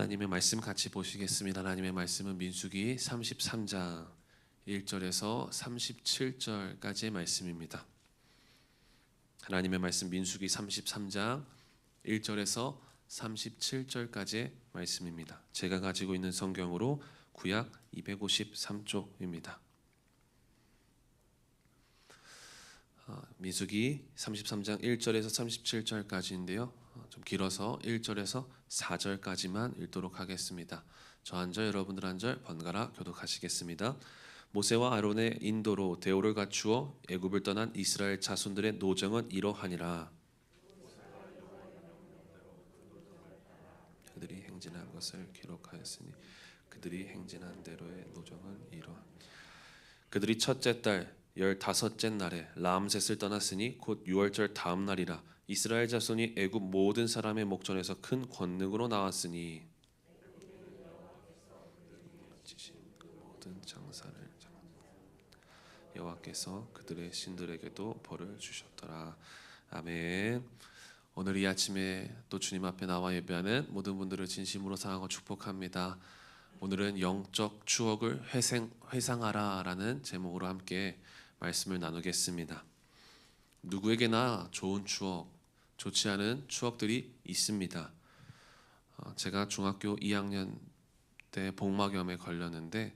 하나님의 말씀 같이 보시겠습니다. 하나님의 말씀은 민수기 33장 1절에서 37절까지의 말씀입니다. 하나님의 말씀 민수기 33장 1절에서 37절까지의 말씀입니다. 제가 가지고 있는 성경으로 구약 253쪽입니다. 어, 민수기 33장 1절에서 37절까지인데요. 어, 좀 길어서 1절에서 4절까지만 읽도록 하겠습니다. 저 한 절 여러분들 한 절 번갈아 교독하시겠습니다. 모세와 아론의 인도로 대오를 갖추어 애굽을 떠난 이스라엘 자손들의 노정은 이러하니라. 그들이 행진한 것을 기록하였으니 그들이 행진한 대로의 노정은 이러. 그들이 첫째 달 열다섯째 날에 라암셋을 떠났으니 곧 유월절 다음 날이라 이스라엘 자손이 애굽 모든 사람의 목전에서 큰 권능으로 나왔으니 모든 장사를 여호와께서 그들의 신들에게도 벌을 주셨더라 아멘. 오늘 이 아침에 또 주님 앞에 나와 예배하는 모든 분들을 진심으로 사랑하고 축복합니다. 오늘은 영적 추억을 회생, 회상하라라는 제목으로 함께 말씀을 나누겠습니다. 누구에게나 좋은 추억, 좋지 않은 추억들이 있습니다. 어, 제가 중학교 2학년 때 복막염에 걸렸는데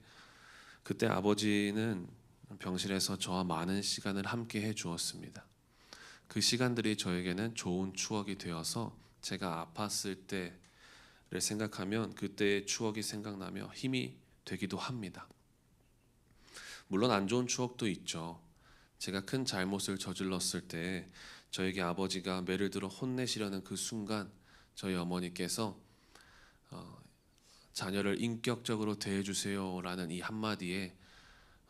그때 아버지는 병실에서 저와 많은 시간을 함께 해 주었습니다. 그 시간들이 저에게는 좋은 추억이 되어서 제가 아팠을 때를 생각하면 그때의 추억이 생각나며 힘이 되기도 합니다. 물론 안 좋은 추억도 있죠. 제가 큰 잘못을 저질렀을 때 저에게 아버지가 매를 들어 혼내시려는 그 순간 저희 어머니께서 어, 자녀를 인격적으로 대해주세요라는 이 한마디에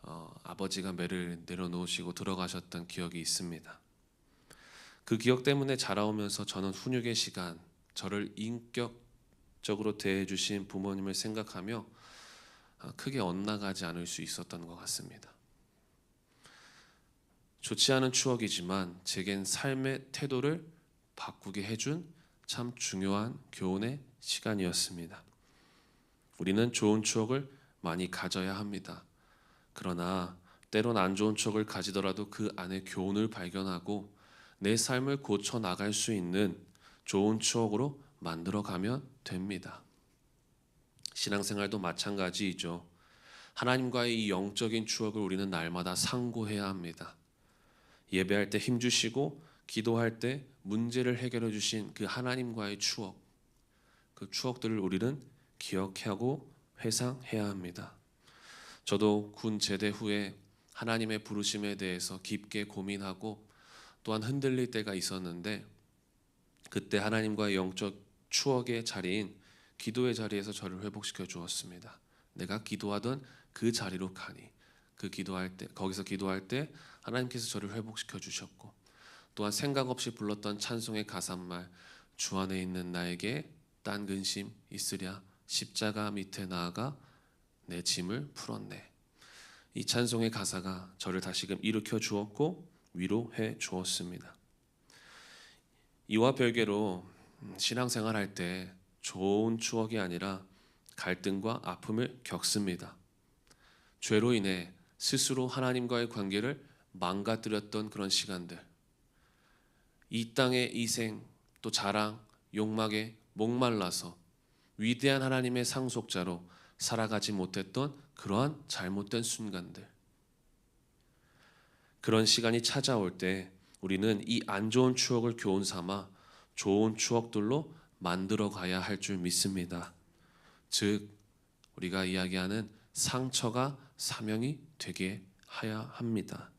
어, 아버지가 매를 내려놓으시고 들어가셨던 기억이 있습니다. 그 기억 때문에 자라오면서 저는 훈육의 시간, 저를 인격적으로 대해주신 부모님을 생각하며 어, 크게 엇나가지 않을 수 있었던 것 같습니다. 좋지 않은 추억이지만 제겐 삶의 태도를 바꾸게 해준 참 중요한 교훈의 시간이었습니다. 우리는 좋은 추억을 많이 가져야 합니다. 그러나 때론 안 좋은 추억을 가지더라도 그 안에 교훈을 발견하고 내 삶을 고쳐 나갈 수 있는 좋은 추억으로 만들어 가면 됩니다. 신앙생활도 마찬가지이죠. 하나님과의 이 영적인 추억을 우리는 날마다 상고해야 합니다. 예배할 때 힘 주시고 기도할 때 문제를 해결해 주신 그 하나님과의 추억, 그 추억들을 우리는 기억하고 회상해야 합니다. 저도 군 제대 후에 하나님의 부르심에 대해서 깊게 고민하고 또한 흔들릴 때가 있었는데 그때 하나님과의 영적 추억의 자리인 기도의 자리에서 저를 회복시켜 주었습니다. 내가 기도하던 그 자리로 가니 그 기도할 때 거기서 기도할 때 하나님께서 저를 회복시켜 주셨고 또한 생각 없이 불렀던 찬송의 가사말 주 안에 있는 나에게 딴 근심 있으랴 십자가 밑에 나아가 내 짐을 풀었네. 이 찬송의 가사가 저를 다시금 일으켜 주었고 위로해 주었습니다. 이와 별개로 신앙생활 할 때 좋은 추억이 아니라 갈등과 아픔을 겪습니다. 죄로 인해 스스로 하나님과의 관계를 망가뜨렸던 그런 시간들. 이 땅의 이생 또 자랑, 욕망에 목말라서 위대한 하나님의 상속자로 살아가지 못했던 그러한 잘못된 순간들. 그런 시간이 찾아올 때 우리는 이 안 좋은 추억을 교훈 삼아 좋은 추억들로 만들어 가야 할 줄 믿습니다. 즉 우리가 이야기하는 상처가 사명이 되게 하야 합니다.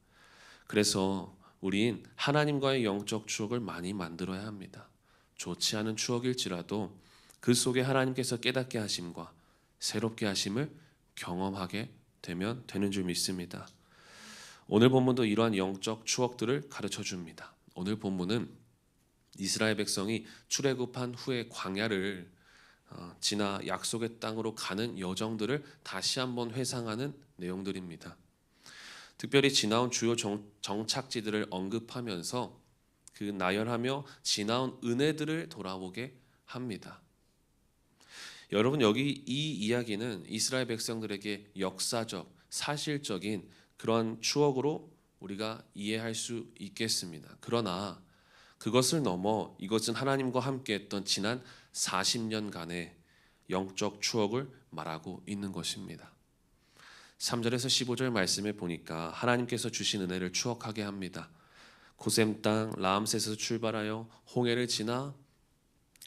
그래서 우린 하나님과의 영적 추억을 많이 만들어야 합니다. 좋지 않은 추억일지라도 그 속에 하나님께서 깨닫게 하심과 새롭게 하심을 경험하게 되면 되는 줄 믿습니다. 오늘 본문도 이러한 영적 추억들을 가르쳐 줍니다. 오늘 본문은 이스라엘 백성이 출애굽한 후에 광야를 어, 지나 약속의 땅으로 가는 여정들을 다시 한번 회상하는 내용들입니다. 특별히 지나온 주요 정, 정착지들을 언급하면서 그 나열하며 지나온 은혜들을 돌아보게 합니다. 여러분 여기 이 이야기는 이스라엘 백성들에게 역사적, 사실적인 그런 추억으로 우리가 이해할 수 있겠습니다. 그러나 그것을 넘어 이것은 하나님과 함께 했던 지난 40년간의 영적 추억을 말하고 있는 것입니다. 3절에서 15절 말씀에 보니까 하나님께서 주신 은혜를 추억하게 합니다. 고셈 땅 라암셋에서 출발하여 홍해를 지나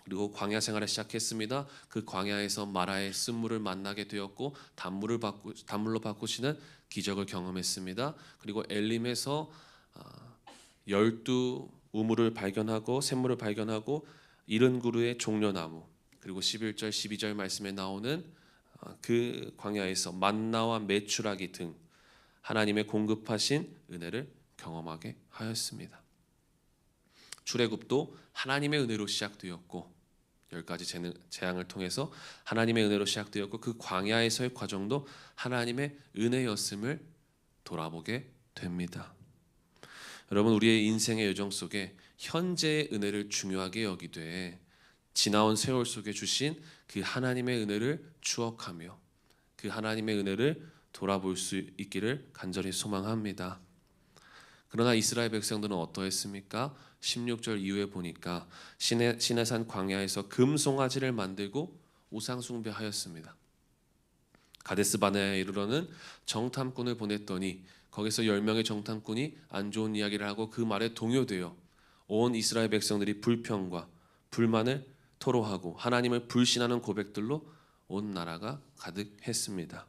그리고 광야 생활을 시작했습니다. 그 광야에서 마라의 쓴물을 만나게 되었고 단물을 바꾸 단물로 바꾸시는 기적을 경험했습니다. 그리고 엘림에서 아, 열두 우물을 발견하고 샘물을 발견하고 이른 그루의 종려나무 그리고 11절 12절 말씀에 나오는 아, 그 광야에서 만나와 메추라기 등 하나님의 공급하신 은혜를 경험하게 하였습니다. 출애굽도 하나님의 은혜로 시작되었고 열 가지 재앙을 통해서 하나님의 은혜로 시작되었고 그 광야에서의 과정도 하나님의 은혜였음을 돌아보게 됩니다. 여러분 우리의 인생의 여정 속에 현재의 은혜를 중요하게 여기되 지나온 세월 속에 주신 그 하나님의 은혜를 추억하며 그 하나님의 은혜를 돌아볼 수 있기를 간절히 소망합니다. 그러나 이스라엘 백성들은 어떠했습니까? 16절 이후에 보니까 시내, 시내산 광야에서 금송아지를 만들고 우상 숭배하였습니다. 가데스 바네아에 이르러는 정탐꾼을 보냈더니 거기서 10명의 정탐꾼이 안 좋은 이야기를 하고 그 말에 동요되어 온 이스라엘 백성들이 불평과 불만을 토로하고 하나님을 불신하는 고백들로 온 나라가 가득했습니다.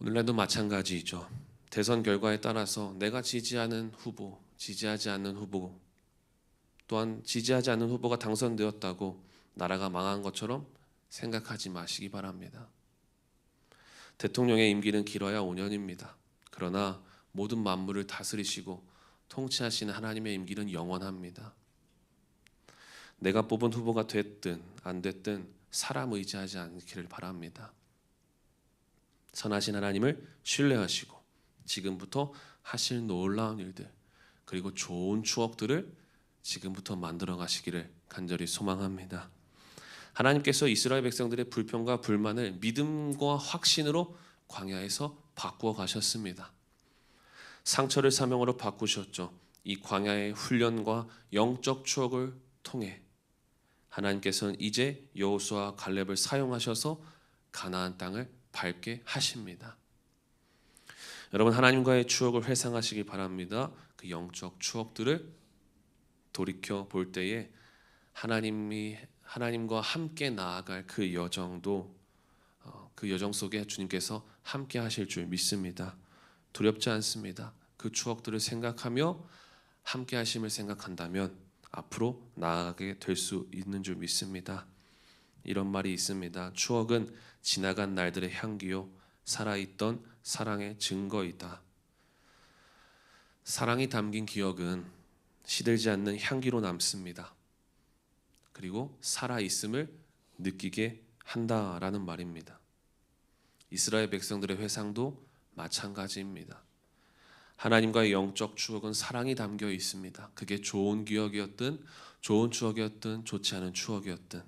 오늘날도 마찬가지이죠. 대선 결과에 따라서 내가 지지하는 후보, 지지하지 않는 후보, 또한 지지하지 않는 후보가 당선되었다고 나라가 망한 것처럼 생각하지 마시기 바랍니다. 대통령의 임기는 길어야 5년입니다. 그러나 모든 만물을 다스리시고 통치하시는 하나님의 임기는 영원합니다. 내가 뽑은 후보가 됐든 안 됐든 사람 의지하지 않기를 바랍니다. 선하신 하나님을 신뢰하시고 지금부터 하실 놀라운 일들 그리고 좋은 추억들을 지금부터 만들어 가시기를 간절히 소망합니다. 하나님께서 이스라엘 백성들의 불평과 불만을 믿음과 확신으로 광야에서 바꾸어 가셨습니다. 상처를 사명으로 바꾸셨죠. 이 광야의 훈련과 영적 추억을 통해 하나님께서는 이제 여호수아 갈렙을 사용하셔서 가나안 땅을 밟게 하십니다. 여러분 하나님과의 추억을 회상하시기 바랍니다. 그 영적 추억들을 돌이켜 볼 때에 하나님이 하나님과 함께 나아갈 그 여정도 어, 그 여정 속에 주님께서 함께 하실 줄 믿습니다. 두렵지 않습니다. 그 추억들을 생각하며 함께 하심을 생각한다면 앞으로 나아가게 될 수 있는 줄 믿습니다. 이런 말이 있습니다. 추억은 지나간 날들의 향기요 살아있던 사랑의 증거이다. 사랑이 담긴 기억은 시들지 않는 향기로 남습니다. 그리고 살아 있음을 느끼게 한다라는 말입니다. 이스라엘 백성들의 회상도 마찬가지입니다. 하나님과의 영적 추억은 사랑이 담겨 있습니다. 그게 좋은 기억이었든 좋은 추억이었든 좋지 않은 추억이었든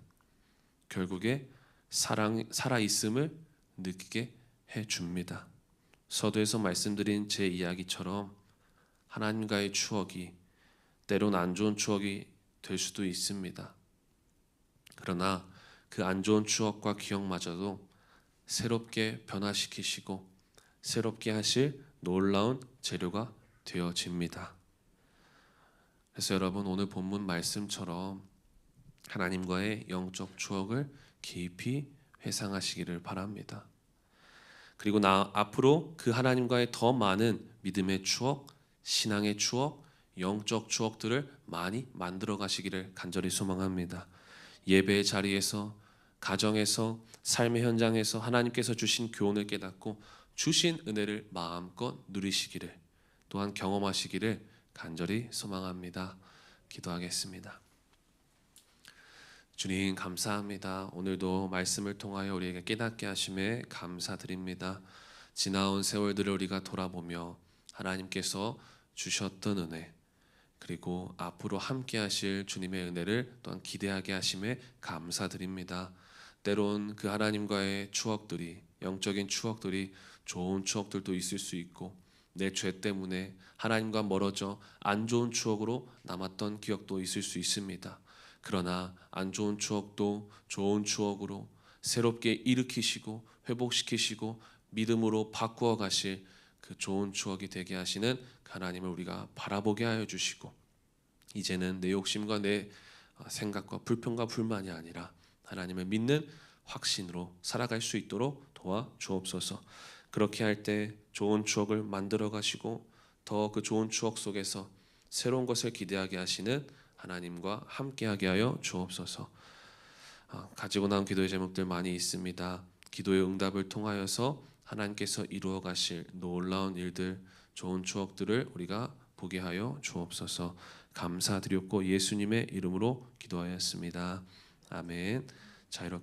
결국에 사랑 살아 있음을 느끼게 해 줍니다. 서두에서 말씀드린 제 이야기처럼 하나님과의 추억이 때론 안 좋은 추억이 될 수도 있습니다. 그러나 그 안 좋은 추억과 기억마저도 새롭게 변화시키시고 새롭게 하실 놀라운 재료가 되어집니다. 그래서 여러분 오늘 본문 말씀처럼 하나님과의 영적 추억을 깊이 회상하시기를 바랍니다. 그리고 나 앞으로 그 하나님과의 더 많은 믿음의 추억, 신앙의 추억, 영적 추억들을 많이 만들어 가시기를 간절히 소망합니다. 예배의 자리에서 가정에서 삶의 현장에서 하나님께서 주신 교훈을 깨닫고 주신 은혜를 마음껏 누리시기를 또한 경험하시기를 간절히 소망합니다. 기도하겠습니다. 주님 감사합니다. 오늘도 말씀을 통하여 우리에게 깨닫게 하심에 감사드립니다. 지나온 세월들을 우리가 돌아보며 하나님께서 주셨던 은혜 그리고 앞으로 함께 하실 주님의 은혜를 또한 기대하게 하심에 감사드립니다. 때론 그 하나님과의 추억들이 영적인 추억들이 좋은 추억들도 있을 수 있고 내 죄 때문에 하나님과 멀어져 안 좋은 추억으로 남았던 기억도 있을 수 있습니다. 그러나 안 좋은 추억도 좋은 추억으로 새롭게 일으키시고 회복시키시고 믿음으로 바꾸어 가실 그 좋은 추억이 되게 하시는 하나님을 우리가 바라보게 하여 주시고 이제는 내 욕심과 내 어, 생각과 불평과 불만이 아니라 하나님을 믿는 확신으로 살아갈 수 있도록 도와 주옵소서. 그렇게 할 때 좋은 추억을 만들어 가시고 더 그 좋은 추억 속에서 새로운 것을 기대하게 하시는 하나님과 함께하게 하여 주옵소서. 아, 가지고 나온 기도의 제목들 많이 있습니다. 기도의 응답을 통하여서 하나님께서 이루어 가실 놀라운 일들, 좋은 추억들을 우리가 보게 하여 주옵소서. 감사드렸고 예수님의 이름으로 기도하였습니다. 아멘. 자 이렇게